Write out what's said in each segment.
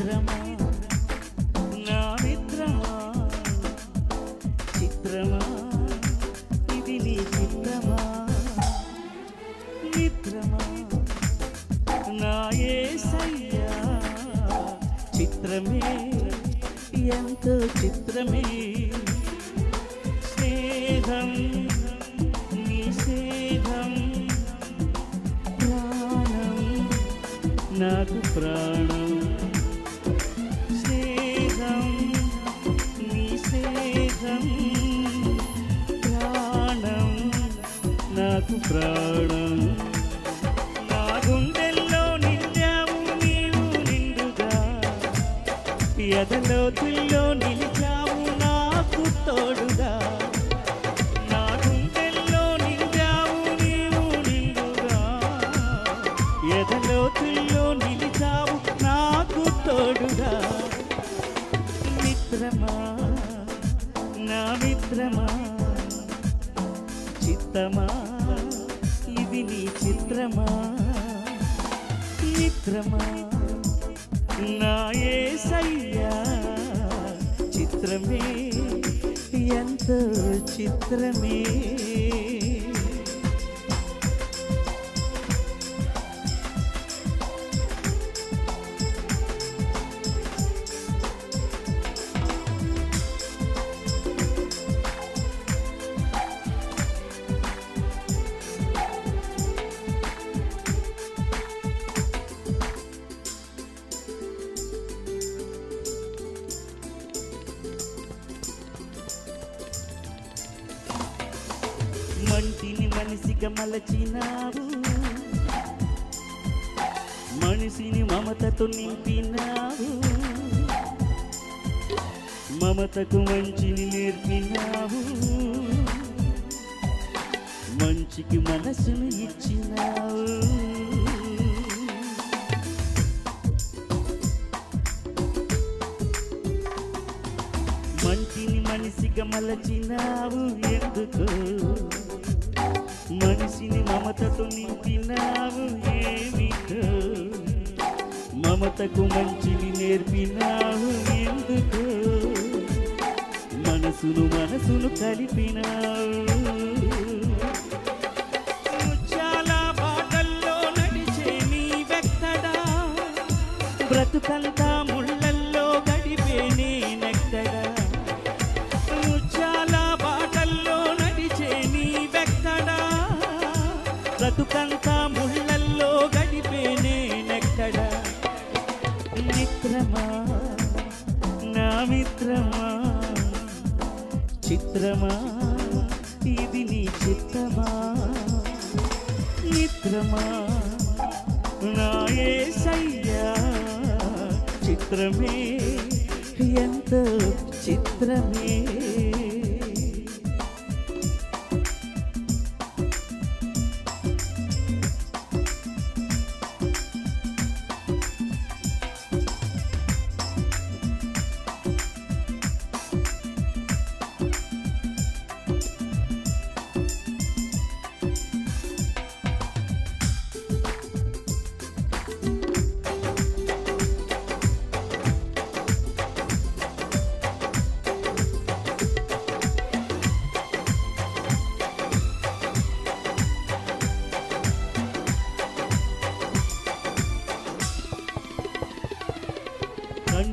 మిత్రమా నా మిత్రమా? చిత్రమా? ఇది నీ చిత్రమా? మిత్రమా? నా యేసయ్యా చిత్రమే ఎంతో చిత్రమే. స్నేహం నీ ప్రాణం నాకు ప్రాణం. నాకు ప్రాణం. నా గుండెల్లో నిండావు నీవు నిండుగా. ఎదలోతుల్లో నిలిచావు నాకు తోడుగా. నా గుండెల్లో నిండావు నీవు నిండుగా. ఎదలోతుల్లో నిలిచావు నాకు తోడుగా. మిత్రమా నా మిత్రమా చిత్తమా? ఇది నీ చిత్రమా? మిత్రమా నాయే సయ్యా చిత్రమే ఎంతో చిత్రమే. మంటిని మనిషిగా మలచినావు మనిషిని మమతతో నింపినావు మమతకు మంచిని నేర్పినావు మంచికి మనసును ఇచ్చినావు మంచి మనిషిగా మలచినావు ఎందుకు? మనిషిని మమతతో నింపినావు ఏమిటో మమతకు మంచిని నేర్పినావు ఎందుకు? మనసును మనసును కలిపినావు. బ్రతుకంతా బ్రతుకంతా ముళ్ళల్లో గడిపే నేనెక్కడ? మిత్రమా? నా మిత్రమా? చిత్రమా? ఇది నీ చిత్తమా? మిత్రమా? నా యేసయ్యా చిత్రమే ఎంత చిత్రమే?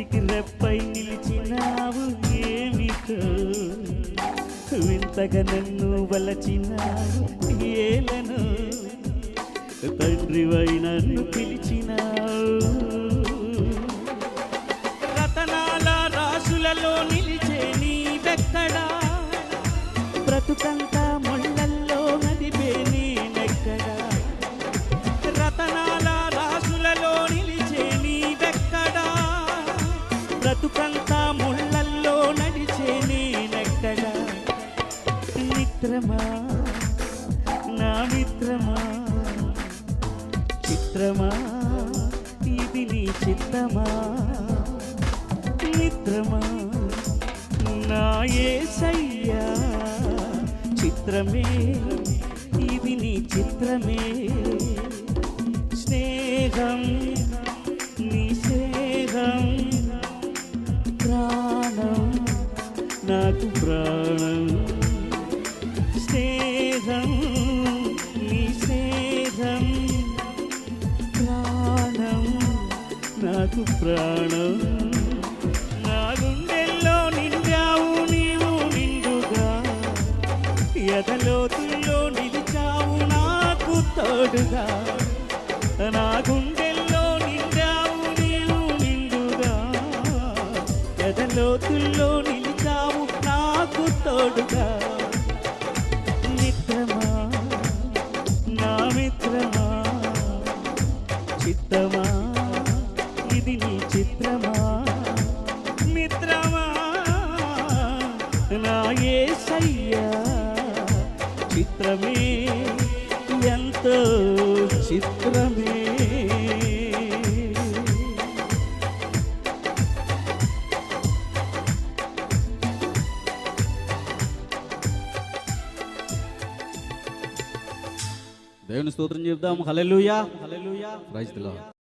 కంటికి రెప్పై నిలిచినావు ఏమిటో వింతగా నన్ను వలచినావు ఏలను? తండ్రివై నన్ను పిలిచినావు. రతనాల రాసులలో నిలిచే నీ బెత్తడా బ్రతుకంత మిత్రమా చిత్రమా? ఇది నీ చిత్తమా? మిత్రమా? నా ఏసయ్యా చిత్రమే. ఇది నీ చిత్రమే. స్నేహం నీ స్నేహం. ప్రాణం నాకు ప్రాణం. ప్రాణం. నా గుండెల్లో నిండావు నీవు నిండుగా. ఎదలోతుల్లో నిలిచావు నాకు తోడుగా. నా గుండెల్లో నిండావు నీవు నిండుగా. ఎదలోతుల్లో నిలిచావు నాకు తోడుగా. నా ఏసయ్యా చిత్రమే ఎంతో చిత్రమే. దేవుని స్తోత్రం చెప్దాం. Hallelujah hallelujah praise the